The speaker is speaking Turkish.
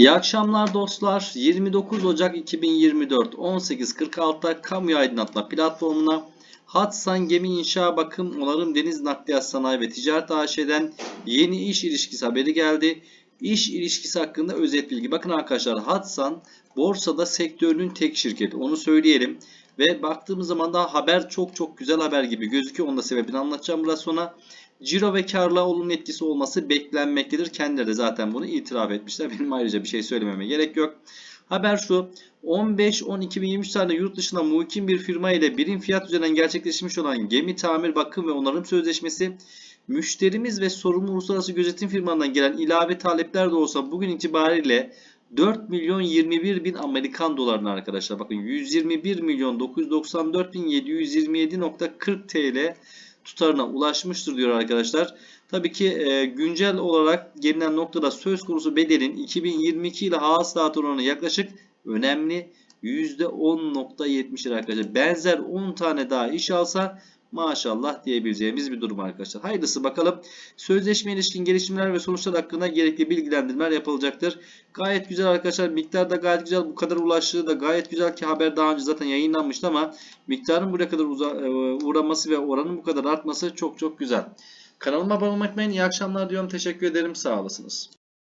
İyi akşamlar dostlar. 29 Ocak 2024 18.46'da Kamu Aydınlatma platformuna Hatsan Gemi İnşa Bakım Onarım Deniz Nakliyat Sanayi ve Ticaret AŞ'den yeni iş ilişkisi haberi geldi. İş ilişkisi hakkında özet bilgi. Bakın arkadaşlar Hatsan borsada sektörünün tek şirketi. Onu söyleyelim. Ve baktığımız zaman da haber çok çok güzel haber gibi gözüküyor. Onun da sebebini anlatacağım biraz sonra. Ciro ve karla olumlu etkisi olması beklenmektedir. Kendileri de zaten bunu itiraf etmişler. Benim ayrıca bir şey söylememe gerek yok. Haber şu. 15-10-2023 tarihinde yurt dışına muhkim bir firma ile birim fiyat üzerinden gerçekleşmiş olan gemi tamir, bakım ve onarım sözleşmesi müşterimiz ve sorumlu uluslararası gözetim firmalarından gelen ilave talepler de olsa bugün itibariyle 4 milyon 21 bin Amerikan dolarına arkadaşlar. Bakın 121 milyon 994 bin 727.40 TL tutarına ulaşmıştır diyor arkadaşlar. Tabii ki e, güncel olarak gelinen noktada söz konusu bedelin 2022 ile hasılat oranı yaklaşık önemli %10.70'ler arkadaşlar. Benzer 10 tane daha iş alsa maşallah diyebileceğimiz bir durum arkadaşlar. Hayırlısı bakalım. Sözleşme ilişkin gelişmeler ve sonuçlar hakkında gerekli bilgilendirmeler yapılacaktır. Gayet güzel arkadaşlar. Miktar da gayet güzel. Bu kadar ulaştığı da gayet güzel ki haber daha önce zaten yayınlanmıştı ama miktarın buraya kadar e, uğraması ve oranın bu kadar artması çok çok güzel. Kanalıma abone olmayı unutmayın. İyi akşamlar diyorum. Teşekkür ederim. Sağ olasınız.